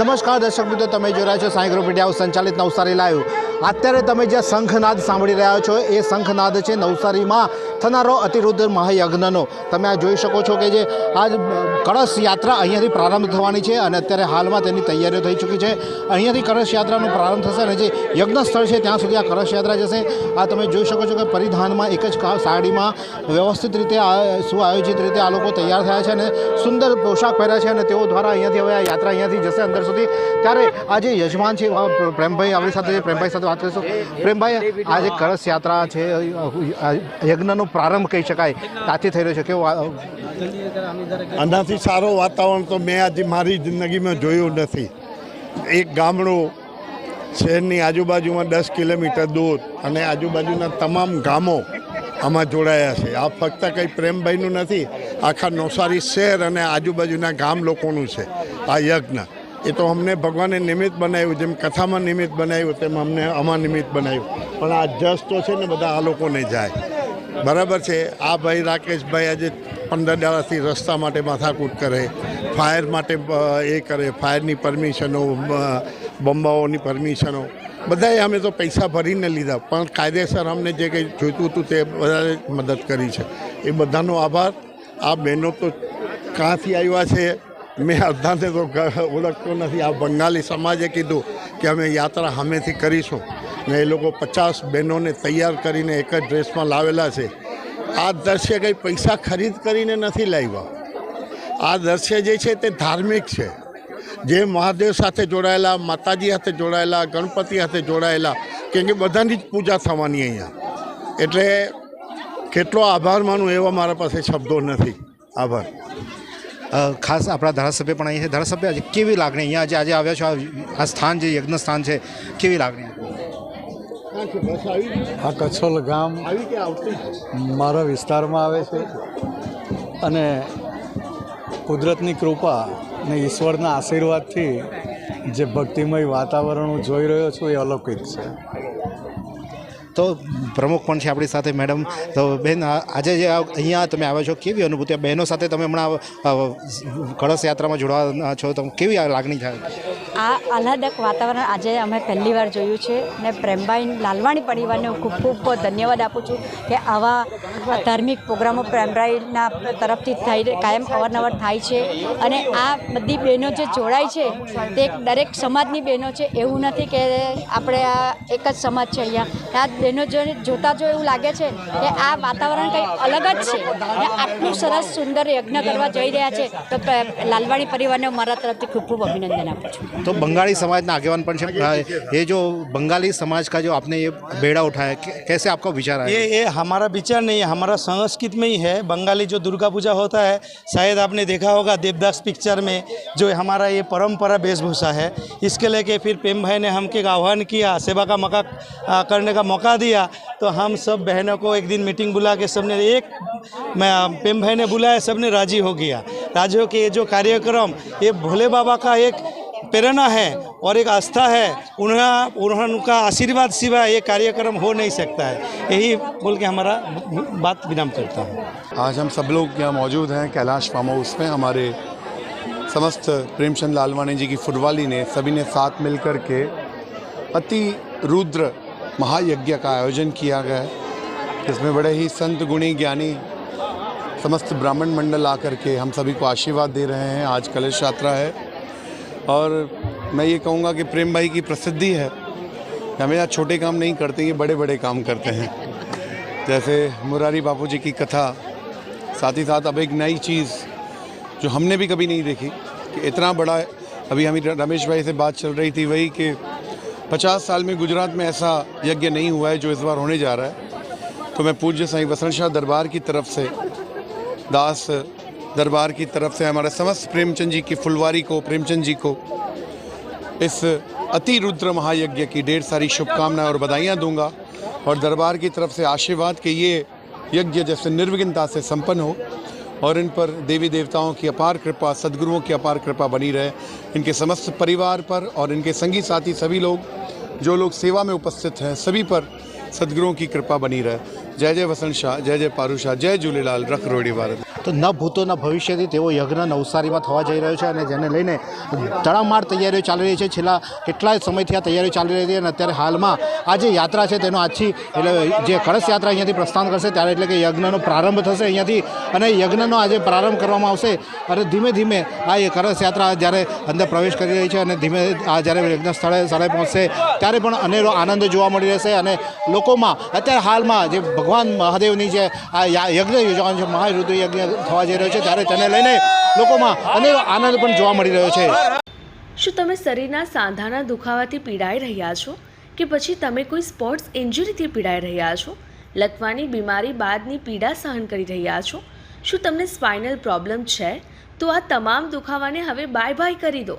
નમસ્કાર દર્શક મિત્રો, તમે જોઈ રહ્યા છો સાંઈ ગ્રુપ ઇન્ડિયા સંચાલિત નવસારી લાઈવ. અત્યારે તમે જે શંખનાદ સાંભળી રહ્યા છો, એ શંખનાદ છે નવસારીમાં થનારો અતિરુદ્ર મહાયજ્ઞનો. તમે આ જોઈ શકો છો કે જે આ કળશ યાત્રા અહીંયાથી પ્રારંભ થવાની છે અને અત્યારે હાલમાં તેની તૈયારીઓ થઈ ચૂકી છે. અહીંયાથી કળશ યાત્રાનો પ્રારંભ થશે અને જે યજ્ઞ સ્થળ છે ત્યાં સુધી આ કળશ યાત્રા જશે. આ તમે જોઈ શકો છો કે પરિધાનમાં એક જ સાડીમાં વ્યવસ્થિત રીતે સુઆયોજિત રીતે આ લોકો તૈયાર થયા છે અને સુંદર પોશાક પહેર્યા છે અને તેઓ દ્વારા અહીંયાથી હવે આ યાત્રા અહીંયાથી જશે. અંદર સુધી. ત્યારે આ જે યજમાન છે પ્રેમભાઈ આપણી સાથે, પ્રેમભાઈ સાથે વાત કરીશું. પ્રેમભાઈ આ જે કળશ યાત્રા છે યજ્ઞનો પ્રારંભ કહી શકાય. ત્યાંથી થઈ રહ્યો છે. કેવો આનાથી સારો વાતાવરણ તો મેં આજે મારી જિંદગીમાં જોયું નથી. એક ગામડું શહેરની આજુબાજુમાં દસ કિલોમીટર દૂર અને આજુબાજુના તમામ ગામો આમાં જોડાયા છે. આ ફક્ત કંઈ પ્રેમભાઈનું નથી, આખા નવસારી શહેર અને આજુબાજુના ગામ લોકોનું છે. આ યજ્ઞ. એ તો અમને ભગવાને નિમિત્ત બનાવ્યું, જેમ કથામાં નિમિત્ત બનાવ્યું, તેમ અમને આમાં નિમિત્ત બનાવ્યું. પણ આ જસ તો છે ને બધા આ લોકોને જાય. બરાબર છે? આ ભાઈ રાકેશભાઈ આજે પંદર દાડાથી રસ્તા માટે માથાકૂટ કરે, ફાયર માટે એ કરે, ફાયરની પરમિશનો બંબાઓની પરમિશનો. બધાએ અમે તો પૈસા ભરીને લીધા, પણ કાયદેસર અમને જે કંઈ જોઈતું હતું તે બધાએ મદદ કરી છે. એ બધાનો આભાર. આ બહેનો તો ક્યાંથી આવ્યા છે? મેં અડધાને તો ઓળખતો નથી. આ બંગાળી સમાજે કીધું કે અમે યાત્રા સામેથી કરીશું ને એ લોકો પચાસ બહેનોને તૈયાર કરીને એક જ ડ્રેસમાં લાવેલા છે. આ દ્રશ્ય કંઈ પૈસા ખરીદ કરીને નથી લાવ્યા. આ દ્રશ્ય જે છે તે ધાર્મિક છે. જે મહાદેવ સાથે જોડાયેલા, માતાજી સાથે જોડાયેલા, ગણપતિ સાથે જોડાયેલા, કેમ કે બધાની જ પૂજા થવાની અહીંયા. એટલે કેટલો આભાર માનું એવા મારા પાસે શબ્દો નથી. આભાર. ખાસ આપણા ધારાસભ્ય પણ અહીં છે. ધારાસભ્ય, આજે કેવી લાગણી? અહીંયા આજે આજે આવ્યા છો આ- સ્થાન જે યજ્ઞ સ્થાન છે, કેવી લાગણી? આ કચ્છોલ ગામ મારા વિસ્તારમાં આવે છે અને કુદરતની કૃપા અને ઈશ્વરના આશીર્વાદથી જે ભક્તિમય વાતાવરણ હું જોઈ રહ્યો છું એ અલૌકિક છે. તો પ્રમુખ પણ છે આપણી સાથે, મેડમ. તો બેન આજે જે અહીંયા તમે આવ્યા છો, કેવી અનુભૂતિ? બહેનો સાથે તમે હમણાં કળશ યાત્રામાં જોડાવાના છો, તો કેવી લાગણી થાય? આ આહલાદક વાતાવરણ આજે અમે પહેલી વાર જોયું છે ને પ્રેમભાઈ લાલવાણી પરિવારને હું ખૂબ ખૂબ ધન્યવાદ આપું છું કે આવા ધાર્મિક પ્રોગ્રામો પ્રેમભાઈના તરફથી થઈ કાયમ અવારનવાર થાય છે. અને આ બધી બહેનો જે જોડાય છે, તે દરેક સમાજની બહેનો છે. એવું નથી કે આપણે આ એક જ સમાજ છે અહીંયા. આ બહેનો જોતા જો એવું લાગે છે કે આ વાતાવરણ કંઈ અલગ જ છે. અને આટલું સરસ સુંદર યજ્ઞ કરવા જઈ રહ્યા છે, તો લાલવાણી પરિવારને મારા તરફથી ખૂબ ખૂબ અભિનંદન આપું છું. तो बंगाली समाज ना आगे पण છે અ, ये जो बंगाली समाज का जो आपने ये बेड़ा उठाया कैसे आपका विचार आया? ये ये हमारा विचार नहीं है हमारा संस्कृत में ही है। बंगाली जो दुर्गा पूजा होता है शायद आपने देखा होगा देवदास पिक्चर में जो हमारा ये परंपरा वेशभूषा है। इसके लेके फिर प्रेम भाई ने हमके आह्वान किया सेवा का मौका करने का मौका दिया तो हम सब बहनों को एक दिन मीटिंग बुला के सबने एक मैं प्रेम भाई ने बुलाया सबने राज़ी हो गया। राज़ी हो के ये जो कार्यक्रम ये भोले बाबा का एक प्रेरणा है और एक आस्था है, उन्हें उनका आशीर्वाद सिवा ये कार्यक्रम हो नहीं सकता है। यही बोल के हमारा बात विराम करता हूँ। आज हम सब लोग यहाँ मौजूद हैं, कैलाश फार्म हाउस में। हमारे समस्त प्रेमचंद लालवानी जी की फुटवाली ने सभी ने साथ मिलकर के अति रुद्र महायज्ञ का आयोजन किया गया है। जिसमें बड़े ही संत गुणी ज्ञानी समस्त ब्राह्मण मंडल आकर के हम सभी को आशीर्वाद दे रहे हैं। आज कलश यात्रा है। और मैं ये कहूँगा कि प्रेम भाई की प्रसिद्धि है कि हम यहाँ छोटे काम नहीं करते, ये बड़े बड़े काम करते हैं। जैसे मुरारी बापू जी की कथा, साथ ही साथ अब एक नई चीज़ जो हमने भी कभी नहीं देखी कि इतना बड़ा अभी हमें रमेश भाई से बात चल रही थी वही कि 50 साल में गुजरात में ऐसा यज्ञ नहीं हुआ है जो इस बार होने जा रहा है। तो मैं पूज्य साईं वसंत शाह दरबार की तरफ़ से दास दरबार की तरफ़ से हमारे समस्त प्रेमचंद जी की फुलवारी को, प्रेमचंद जी को इस अति रुद्र महायज्ञ की ढेर सारी शुभकामनाएँ और बधाइयाँ दूँगा। और दरबार की तरफ़ से आशीर्वाद के ये यज्ञ जैसे निर्विघ्नता से संपन्न हो और इन पर देवी देवताओं की अपार कृपा, सदगुरुओं की अपार कृपा बनी रहे। इनके समस्त परिवार पर और इनके संगी साथी सभी लोग, जो लोग सेवा में उपस्थित हैं, सभी पर सदगुरुओं की कृपा बनी रहे। जय जय वसंत शाह, जय जय पारू शाह, जय झूलेलाल, रख रोड़ी भारत। તો ન ભૂતોના ભવિષ્યથી તેવો યજ્ઞ નવસારીમાં થવા જઈ રહ્યો છે અને જેને લઈને તડામાર તૈયારીઓ ચાલી રહી છે. છેલ્લા કેટલાય સમયથી આ તૈયારીઓ ચાલી રહી હતી અને અત્યારે હાલમાં આ જે યાત્રા છે તેનો આજથી એટલે જે કળશ યાત્રા અહીંયાથી પ્રસ્થાન કરશે ત્યારે એટલે કે યજ્ઞનો પ્રારંભ થશે અહીંયાથી અને યજ્ઞનો આજે પ્રારંભ કરવામાં આવશે. અને ધીમે ધીમે આ એ કળશ યાત્રા જ્યારે અંદર પ્રવેશ કરી રહી છે અને ધીમે આ જ્યારે યજ્ઞ સ્થળે સ્થળે પહોંચશે ત્યારે પણ અનેરો આનંદ જોવા મળી રહેશે અને લોકોમાં અત્યારે હાલમાં જે ભગવાન મહાદેવની જે આ યજ્ઞ યોજવાનું છે, મહારુદ્ર યજ્ઞ થવા જઈ રહ્યો છે ત્યારે તેને લઈને લોકોમાં અનેરો આનંદ પણ જોવા મળી રહ્યો છે. શું તમે શરીરના સાંધાના દુખાવાથી પીડાઈ રહ્યા છો? કે પછી તમે કોઈ સ્પોર્ટ્સ ઇન્જરીથી પીડાઈ રહ્યા છો? લકવાની બીમારી બાદની પીડા સહન કરી રહ્યા છો? શું તમને સ્પાઇનલ પ્રોબ્લેમ છે? તો આ તમામ દુખાવાને હવે બાય બાય કરી દો.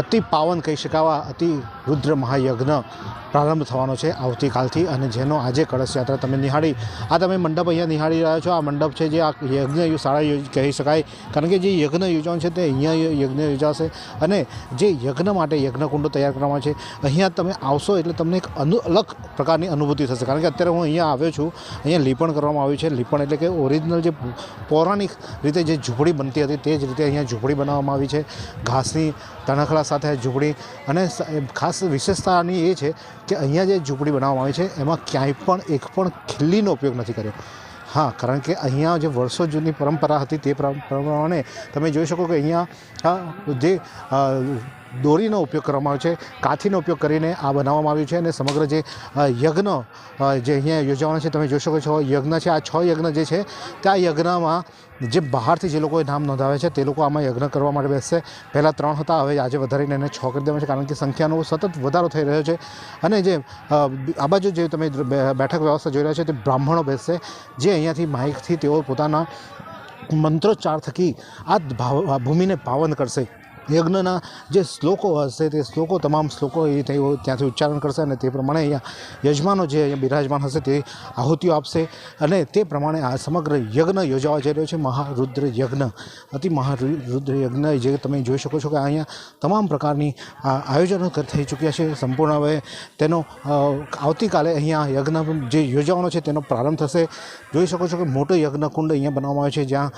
અતિ પાવન કહી શકાવા અતિ રુદ્ર મહાયજ્ઞ પ્રારંભ થવાનો છે આવતીકાલથી અને જેનો આજે કળશ યાત્રા તમે નિહાળી આ તમે મંડપ અહીંયા નિહાળી રહ્યા છો. આ મંડપ છે જે આ યજ્ઞ શાળા કહી શકાય. કારણ કે જે યજ્ઞ યોજવાનું છે તે અહીંયા યજ્ઞ યોજાશે અને જે યજ્ઞ માટે યજ્ઞકુંડો તૈયાર કરવામાં છે, અહીંયા તમે આવશો એટલે તમને એક અનુ, અલગ પ્રકારની અનુભૂતિ થશે. કારણ કે અત્યારે હું અહીંયા આવ્યો છું. અહીંયા લીપણ કરવામાં આવ્યું છે. લીપણ એટલે કે ઓરિજિનલ જે પૌરાણિક રીતે જે ઝૂંપડી બનતી હતી તે જ રીતે અહીંયા ઝૂંપડી બનાવવામાં આવી છે. ઘાસની, તણખલા સાથે ઝૂંપડી અને ખાસ વિશેષતાની એ છે કે અહીંયા જે ઝૂંપડી બનાવવામાં આવી છે, એમાં ક્યાંય પણ એક પણ ખીલ્લીનો ઉપયોગ નથી કર્યો. હા, કારણ કે અહીંયા જે વર્ષો જૂની પરંપરા હતી તે પ્ર- પ્રમાણે તમે જોઈ શકો કે અહીંયા જે દોરીનો ઉપયોગ કરવામાં આવ્યો છે કાથીનો ઉપયોગ કરીને આ બનાવવામાં આવ્યું છે અને સમગ્ર જે યજ્ઞ જે અહીંયા યોજવાના છે, તમે જોઈ શકો છો, યજ્ઞ છે, આ છ યજ્ઞ જે છે, તે આ યજ્ઞમાં જે બહારથી જે લોકોએ નામ નોંધાવે છે, તે લોકો આમાં યજ્ઞ કરવા માટે બેસશે. પહેલાં ત્રણ હતા, હવે આજે વધારીને એને છ કરી દેવા છે, કારણ કે સંખ્યાનો સતત વધારો થઈ રહ્યો છે. અને જે આ બાજુ જે તમે બેઠક વ્યવસ્થા જોઈ રહ્યા છો, તે બ્રાહ્મણો બેસશે, જે અહીંયાથી માઇકથી તેઓ પોતાના મંત્રોચ્ચાર થકી આ ભૂમિને પાવન કરશે. યજ્ઞના જે શ્લોકો હશે, તે શ્લોકો, તમામ શ્લોકો એ થયું ત્યાંથી ઉચ્ચારણ કરશે અને તે પ્રમાણે અહીંયા યજમાનો જે અહીંયા બિરાજમાન હશે, તે આહુતિઓ આપશે. અને તે પ્રમાણે આ સમગ્ર યજ્ઞ યોજાવા જઈ રહ્યો છે, મહારુદ્ર યજ્ઞ. અતિ મહારુદ્ર યજ્ઞ જે તમે જોઈ શકો છો કે અહીંયા તમામ પ્રકારની આયોજનો થઈ ચૂક્યા છે. સંપૂર્ણ હવે તેનો આવતીકાલે અહીંયા યજ્ઞ જે યોજાવાનો છે, તેનો પ્રારંભ થશે. જોઈ શકો છો કે મોટો યજ્ઞકુંડ અહીંયા બનાવવામાં આવ્યો છે, જ્યાં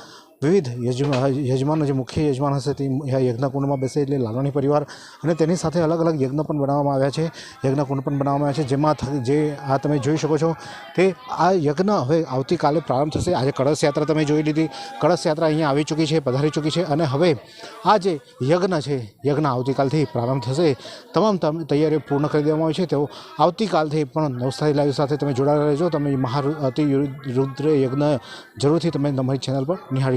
વિવિધ યજમા, યજમાનો જે મુખ્ય યજમાન હશે તે યજ્ઞકુંડમાં બેસે એટલે લાલણી પરિવાર અને તેની સાથે અલગ અલગ યજ્ઞ પણ બનાવવામાં આવ્યા છે. યજ્ઞકુંડ પણ બનાવવામાં આવ્યા છે. જેમાં જે આ તમે જોઈ શકો છો તે આ યજ્ઞ હવે આવતીકાલે પ્રારંભ થશે. આજે કળશ યાત્રા તમે જોઈ લીધી. કળશ યાત્રા અહીંયા આવી ચૂકી છે, પધારી ચૂકી છે અને હવે આ જે યજ્ઞ છે, યજ્ઞ આવતીકાલથી પ્રારંભ થશે. તમામ તમ- તૈયારીઓ પૂર્ણ કરી દેવામાં આવી છે. તેઓ આવતીકાલથી પણ નવસારી લાઈવ સાથે તમે જોડાયેલા રહેજો. તમે મહા અતિ રુદ્ર યજ્ઞ જરૂરથી તમે તમારી ચેનલ પર નિહાળી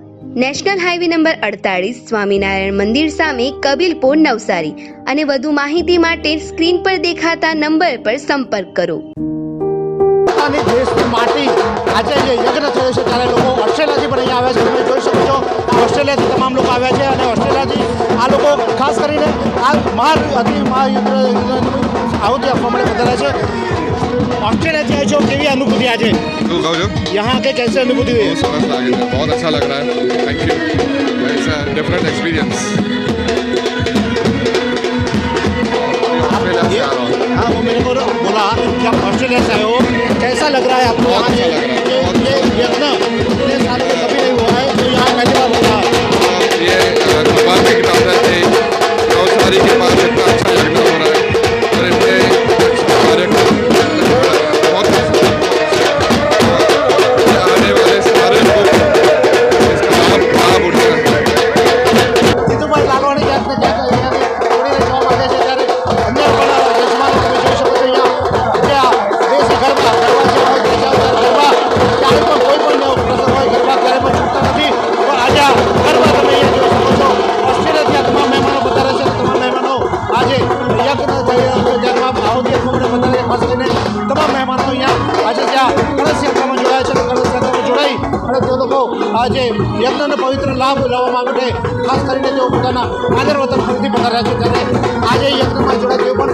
નેશનલ હાઈવે નંબર અડતાળીસ સ્વામિનારાયણ મંદિર સામે કબીલપુર નવસારી અને વધુ માહિતી માટે સ્ક્રીન પર દેખાતા નંબર પર સંપર્ક કરો. પોતાની દેશની છે ત્યારે લોકો ઓસ્ટ્રેલિયાથી છે. આ લોકો ખાસ કરીને આ મહા અતિ મહાયુદ્ધ આહુતિ આપવા માટે પધાર્યા છે. ऑस्ट्रेलिया से आए हो अनुभूति आज तो कहो जो यहाँ के कैसे अनुभूति हुई सरस लगे बहुत अच्छा लग रहा है thank you it's a different experience हाँ वो मेरे को बोला कि आप ऑस्ट्रेलिया से आए हो कैसा लग रहा है आपको यहाँ ये ये ना इतने साल में कभी नहीं हुआ है तो यहाँ पहली बार हो ये अखबार में किताब है યજ્ઞનો પવિત્ર લાભ લેવા માટે ખાસ કરીને તેઓ પોતાના આદર વતન ફરીથી પધાર્યા છે ત્યારે આજે યજ્ઞમાં જોડાય તેઓ પણ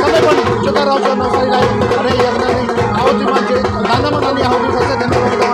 તમે પણ જોતા રહો છો નવસારી લાઈવ અને યજ્ઞની આવતીમાં જે નાનામાં નાની આવતી થશે તેનો